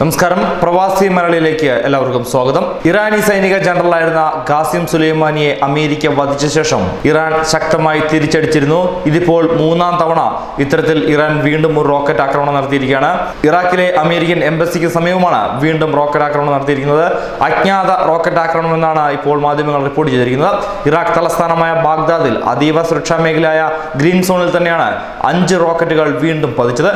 നമസ്കാരം. പ്രവാസി മലയാളിയിലേക്ക് എല്ലാവർക്കും സ്വാഗതം. ഇറാനി സൈനിക ജനറലായിരുന്ന ഖാസിം സുലൈമാനിയെ അമേരിക്ക വധിച്ച ശേഷം ഇറാൻ ശക്തമായി തിരിച്ചടിച്ചിരുന്നു. ഇതിപ്പോൾ മൂന്നാം തവണ ഇത്തരത്തിൽ ഇറാൻ വീണ്ടും ഒരു റോക്കറ്റ് ആക്രമണം നടത്തിയിരിക്കുകയാണ്. ഇറാഖിലെ അമേരിക്കൻ എംബസിക്ക് സമീപമാണ് വീണ്ടും റോക്കറ്റ് ആക്രമണം നടത്തിയിരിക്കുന്നത്. അജ്ഞാത റോക്കറ്റ് ആക്രമണം എന്നാണ് ഇപ്പോൾ മാധ്യമങ്ങൾ റിപ്പോർട്ട് ചെയ്തിരിക്കുന്നത്. ഇറാഖ് തലസ്ഥാനമായ ബാഗ്ദാദിൽ അതീവ സുരക്ഷാ മേഖലയായ ഗ്രീൻ സോണിൽ തന്നെയാണ് അഞ്ച് റോക്കറ്റുകൾ വീണ്ടും പതിച്ചത്.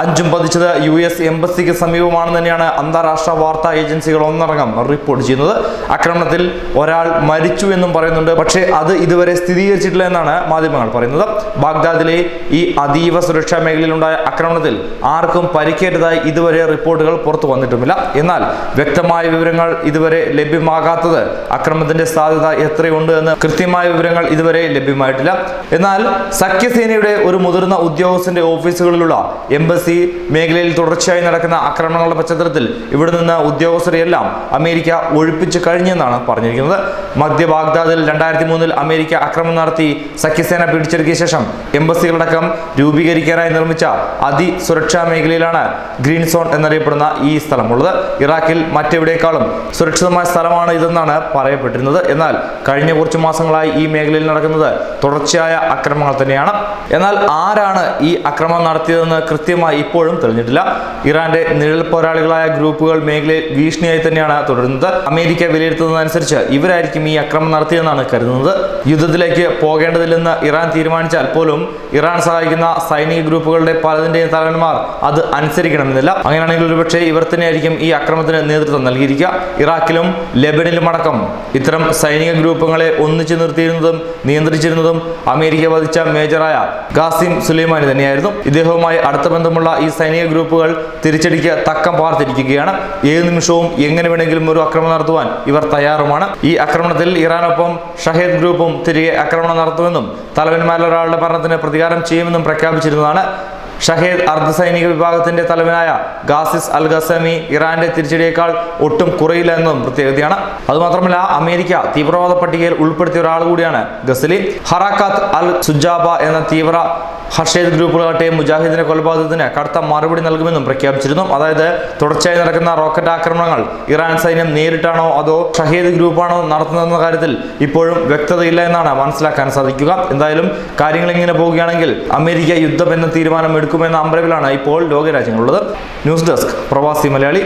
അഞ്ചും പതിച്ചത് യു എസ് എംബസിക്ക് സമീപമാണെന്ന് തന്നെയാണ് അന്താരാഷ്ട്ര വാർത്താ ഏജൻസികൾ ഒന്നടങ്കം റിപ്പോർട്ട് ചെയ്യുന്നത്. ആക്രമണത്തിൽ ഒരാൾ മരിച്ചു എന്നും പറയുന്നുണ്ട്. പക്ഷേ അത് ഇതുവരെ സ്ഥിരീകരിച്ചിട്ടില്ല എന്നാണ് മാധ്യമങ്ങൾ പറയുന്നത്. ബാഗ്ദാദിലെ ഈ അതീവ സുരക്ഷാ മേഖലയിലുണ്ടായ ആക്രമണത്തിൽ ആർക്കും പരിക്കേറ്റതായി ഇതുവരെ റിപ്പോർട്ടുകൾ പുറത്തു വന്നിട്ടുമില്ല. എന്നാൽ വ്യക്തമായ വിവരങ്ങൾ ഇതുവരെ ലഭ്യമാകാത്തത് ആക്രമണത്തിന്റെ സാധ്യത എത്രയുണ്ട് എന്ന് കൃത്യമായ വിവരങ്ങൾ ഇതുവരെ ലഭ്യമായിട്ടില്ല. എന്നാൽ സഖ്യസേനയുടെ ഒരു മുതിർന്ന ഉദ്യോഗസ്ഥന്റെ ഓഫീസുകളിലുള്ള എംബസി മേഖലയിൽ തുടർച്ചയായി നടക്കുന്ന ആക്രമണങ്ങളുടെ പശ്ചാത്തലത്തിൽ ഇവിടെ നിന്ന് ഉദ്യോഗസ്ഥരെയെല്ലാം അമേരിക്ക ഒഴിപ്പിച്ചു കഴിഞ്ഞെന്നാണ് പറഞ്ഞിരിക്കുന്നത്. മധ്യ ബാഗ്ദാദിൽ രണ്ടായിരത്തി മൂന്നിൽ അമേരിക്ക ആക്രമണം നടത്തി സഖ്യസേന പിടിച്ചെടുക്കിയ ശേഷം എംബസികളടക്കം രൂപീകരിക്കാനായി നിർമ്മിച്ച അതിസുരക്ഷാ മേഖലയിലാണ് ഗ്രീൻ സോൺ എന്നറിയപ്പെടുന്ന ഈ സ്ഥലമുള്ളത്. ഇറാഖിൽ മറ്റെവിടേക്കാളും സുരക്ഷിതമായ സ്ഥലമാണ് ഇതെന്നാണ് പറയപ്പെട്ടിരുന്നത്. എന്നാൽ കഴിഞ്ഞ കുറച്ച് മാസങ്ങളായി ഈ മേഖലയിൽ നടക്കുന്നത് തുടർച്ചയായ അക്രമങ്ങൾ തന്നെയാണ്. എന്നാൽ ആരാണ് ഈ അക്രമം നടത്തിയതെന്ന് കൃത്യമായി ഇപ്പോഴും തെളിഞ്ഞിട്ടില്ല. ഇറാന്റെ നിഴൽ പോരാളികളായ ഗ്രൂപ്പുകൾ മേഖലയിൽ ഭീഷണിയായി തന്നെയാണ് തുടരുന്നത്. അമേരിക്ക വിലയിരുത്തുന്നതനുസരിച്ച് ഇവരായിരിക്കും ഈ അക്രമം നടത്തിയെന്നാണ് കരുതുന്നത്. യുദ്ധത്തിലേക്ക് പോകേണ്ടതില്ലെന്ന് ഇറാൻ തീരുമാനിച്ചാൽ പോലും ഇറാൻ സഹായിക്കുന്ന സൈനിക ഗ്രൂപ്പുകളുടെ പലതിന്റെയും തലവന്മാർ അത് അനുസരിക്കണമെന്നില്ല. അങ്ങനെയാണെങ്കിൽ ഒരുപക്ഷെ ഇവർ തന്നെയായിരിക്കും ഈ അക്രമത്തിന് നേതൃത്വം നൽകിയിരിക്കുക. ഇറാഖിലും ലെബനിലും അടക്കം ഇത്തരം സൈനിക ഗ്രൂപ്പുകളെ ഒന്നിച്ചു നിർത്തിയിരുന്നതും നിയന്ത്രിച്ചിരുന്നതും അമേരിക്ക വധിച്ച മേജറായ ഗാസിം സുലൈമാനി തന്നെയായിരുന്നു. ഇദ്ദേഹവുമായി അടുത്ത ബന്ധമുള്ള ഈ സൈനിക ഗ്രൂപ്പുകൾ തിരിച്ചടിക്ക് തക്കം പാർത്തിരിക്കുകയാണ്. ഏത് നിമിഷവും എങ്ങനെ വേണമെങ്കിലും ഒരു ആക്രമണം നടത്തുവാൻ ഇവർ തയ്യാറുമാണ്. ഈ ആക്രമണത്തിൽ ഇറാനൊപ്പം ഷഹേദ് ഗ്രൂപ്പും തിരികെ ആക്രമണം നടത്തുമെന്നും തലവന്മാരിലൊരാളുടെ ഭരണത്തിന് പ്രതികാരം ചെയ്യുമെന്നും പ്രഖ്യാപിച്ചിരുന്നതാണ്. ഷഹേദ് അർദ്ധസൈനിക വിഭാഗത്തിന്റെ തലവനായ ഗാസിസ് അൽ ഗസമി ഇറാന്റെ തിരിച്ചടിയേക്കാൾ ഒട്ടും കുറയില്ല എന്നതും പ്രത്യേകതയാണ്. അതുമാത്രമല്ല അമേരിക്ക തീവ്രവാദ പട്ടികയിൽ ഉൾപ്പെടുത്തിയ ഒരാൾ കൂടിയാണ് ഗസലി. ഹറാക്കാത്ത് അൽ സുജാബ എന്ന തീവ്ര ഹർഷേദ് ഗ്രൂപ്പുകളാകട്ടെ മുജാഹിദിന്റെ കൊലപാതകത്തിന് കടുത്ത മറുപടി നൽകുമെന്നും പ്രഖ്യാപിച്ചിരുന്നു. അതായത് തുടർച്ചയായി നടക്കുന്ന റോക്കറ്റ് ആക്രമണങ്ങൾ ഇറാൻ സൈന്യം നേരിട്ടാണോ അതോ ഷഹീദ് ഗ്രൂപ്പാണോ നടത്തുന്നതെന്ന കാര്യത്തിൽ ഇപ്പോഴും വ്യക്തതയില്ല എന്നാണ് മനസ്സിലാക്കാൻ സാധിക്കുക. എന്തായാലും കാര്യങ്ങൾ ഇങ്ങനെ പോവുകയാണെങ്കിൽ അമേരിക്ക യുദ്ധം എന്ന തീരുമാനം എടുക്കുമെന്ന അമ്പരവിലാണ് ഇപ്പോൾ ലോകരാജ്യങ്ങളുള്ളത്. ന്യൂസ് ഡെസ്ക് പ്രവാസി മലയാളി.